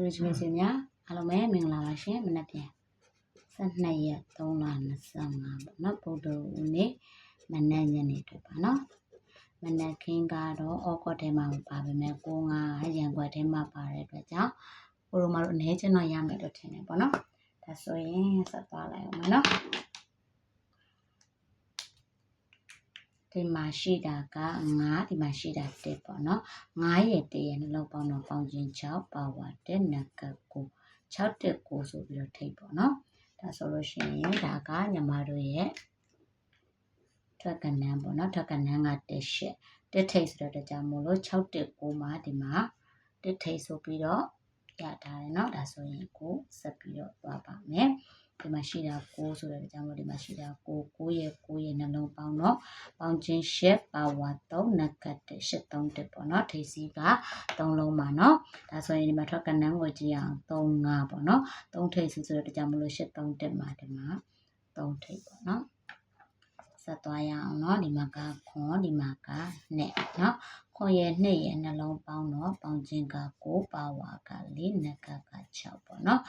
တူရီချင်းရှင်များအားလုံးပဲမင်္ဂလာပါရှင်မနက်ပြန်12ရက်3လ25ပေါ့နော်ဗုဒ္ဓဦးနေ့မနက်ညနေအတွက်ပါနော်မနက်ခင်းကတော့အော့ကော့ထဲမှာပါပါမယ်ကိုငါရန်ကွက်ထဲမှာပါတဲ့အတွက်ကြောင့်ကိုရိုမာတို့အနေချင်းတော့ရမယ်လို့ထင်တယ်ပေါ့နော်ဒါဆိုရင်ဆက်သွားလိုက်အောင်မယ်နော် ဒီမှာရှိတာက9ဒီမှာရှိတာ1ပေါ့နော်9ရဲ့1ရဲ့နှလုံးပေါင်းတော့ပေါင်းခြင်း6ပါဝါ1နက9 6တက်9ဆိုပြီးတော့ထိပ်ပေါ့နော်ဒါဆိုလို့ရှိရင်ဒါကညီမတို့ရဲ့ထွက်ကနန်းပေါ့နော်ထွက်ကနန်းကတက်ရှက်တက်ထိပ်ဆိုတော့တကြမို့လို့6တက်9မှာဒီမှာတက်ထိပ်ဆိုပြီးတော့ရထားတယ်เนาะဒါဆိုရင်ကိုဆက်ပြီးတော့သွားပါမယ် ဒီမှာရှိတာ6ဆိုတဲ့အကြောင်းမို့ဒီမှာရှိတာ6 9ရဲ့9ရဲ့နှလုံးပေါင်းတော့ပေါင်းချင်းရှက်ပါဝါ3နကတ်1 8 3တက်ပေါ့နော်ထိပ်စီးက3လုံးပါနော်ဒါဆိုရင်ဒီမှာထွက်ကနန်းကိုကြည့်အောင်3 5ပေါ့နော်3ထိပ်စီးဆိုတဲ့အကြောင်းမို့လို့8 3တက်မှာဒီမှာ3ထိပ်ပေါ့နော်ဆက်သွားရအောင်เนาะဒီမှာကခွန်ဒီမှာကနဲ့เนาะခွန်ရဲ့နှစ်ရဲ့နှလုံးပေါင်းတော့ပေါင်းခြင်းက9ပါဝါက4နကက6ပေါ့เนาะ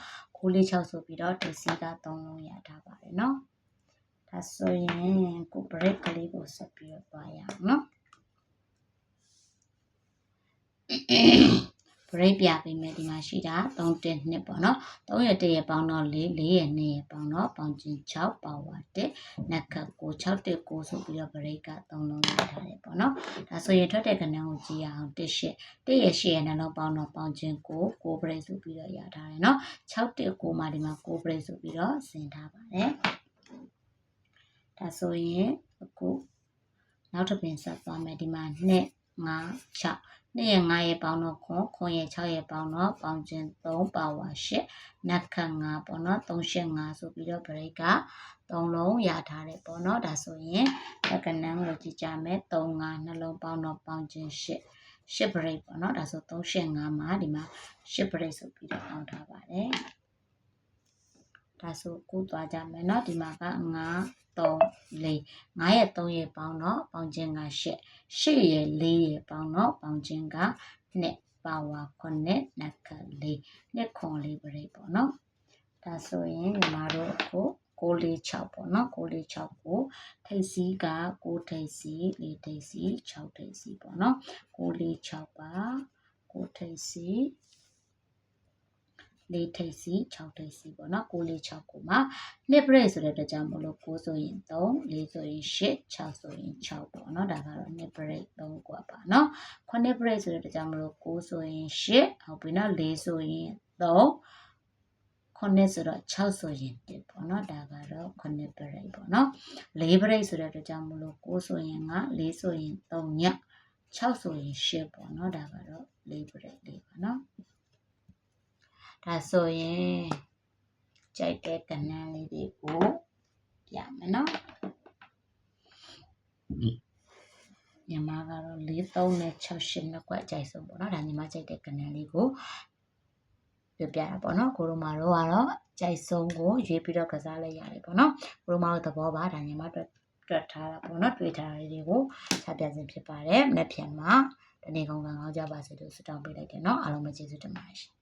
9လေး6ဆိုပြီးတော့ဒီစီက3လုံးရထားပါတယ်เนาะဒါဆိုရင်ကို break ကလေးကိုဆက်ပြီးတော့သွားရအောင်เนาะ break ပြပေးမယ်ဒီမှာရှိတာ3တက်2ပေါ့နော်3ရဲ့1ရဲ့ပေါင်းတော့4 4ရဲ့2ရဲ့ပေါင်းတော့ပေါင်းချင်း6ပါဝါ1နက်ခတ်9 6တက်9ဆိုပြီးတော့ break က3လုံးရထားတယ်ပေါ့နော်ဒါဆိုရင်ထွက်တဲ့ကဏ္ဍကိုကြည့်ရအောင်1 8 1ရဲ့8ရဲ့နှလုံးပေါင်းတော့ပေါင်းချင်း9 9 break ဆိုပြီးတော့ရထားတယ်နော်6တက်9မှာဒီမှာ9 break ဆိုပြီးတော့ဆင်ထားပါတယ်ဒါဆိုရင်အခုနောက်တစ်ပင်ဆက်သွားမယ်ဒီမှာ2 5 6နှစ်ရဲ့9ရဲ့ပေါင်းတော့ခွန်ခွန်ရဲ့6ရဲ့ပေါင်းတော့ပေါင်းခြင်း3ပါဝါ8နက်ခတ်9ပေါ့နော်385ဆိုပြီးတော့ break က3လုံးရထားတယ်ပေါ့နော်ဒါဆိုရင်လက်ကနန်းကိုကြည့်ကြမယ်35နှလုံးပေါင်းတော့ပေါင်းခြင်း8 8 break ပေါ့နော်ဒါဆို385မှာဒီမှာ8 break ဆိုပြီးတော့ပေါင်းထားပါတယ် ဒါဆိုကိုသွားကြမယ်เนาะဒီမှာက9 3 4 9ရဲ့3ရဲ့ပေါင်းတော့ပေါင်းခြင်းက8 8ရဲ့4ရဲ့ပေါင်းတော့ပေါင်းခြင်းက2ပါဝါ9နက်က4နှစ်ခွန်လေးပြိပေါ့နော်ဒါဆိုရင်ညီမတို့အခု646ပေါ့နော်646ကိုထိပ်စီးက6ထိပ်စီး4ထိပ်စီး6ထိပ်စီးပေါ့နော်646ပါ6ထိပ်စီး ၄ထိပ်စီ6ထိပ်စီပေါ့နော်6 4 6ကိုမှာနှစ် break ဆိုတဲ့အတွက်ကြောင့်မလို့6ဆိုရင်3 4ဆိုရင်8 6ဆိုရင်6ပေါ့နော်ဒါကတော့နှစ် break 3ကွာပါနော်ခုနှစ် break ဆိုတဲ့အတွက်ကြောင့်မလို့6ဆိုရင်8ဟုတ်ပြီနော်4ဆိုရင်3ခုနှစ်ဆိုတော့6ဆိုရင်1ပေါ့နော်ဒါကတော့ခုနှစ် break ပေါ့နော်4 break ဆိုတဲ့အတွက်ကြောင့်မလို့6ဆိုရင်က4ဆိုရင်3ည6ဆိုရင်10ပေါ့နော်ဒါကတော့4 break လေးပေါ့နော် ဒါဆိုရင်ကြိုက်တဲ့ကဏ္ဍလေးတွေကိုပြမယ်နော်ညီမကတော့4 3နဲ့6 8နှစ်ကွက်ကြိုက်ဆုံးပေါ့နော်ဒါညီမကြိုက်တဲ့ကဏ္ဍလေးကိုပြပြတာပေါ့နော်ကိုရိုမာတို့ကတော့ကြိုက်ဆုံးကိုရွေးပြီးတော့ကစားလိုက်ရတယ်ပေါ့နော်ကိုရိုမာတို့သဘောပါဒါညီမတို့တွက်ထားတာပေါ့နော်တွေးထားတာတွေကိုချပြခြင်းဖြစ်ပါတယ်မနေ့ပြန်မှာတနေ့ကောင်းကောင်းကြပါစေလို့ဆုတောင်းပေးလိုက်တယ်နော်အားလုံးပဲကျေးဇူးတင်ပါတယ်ရှင်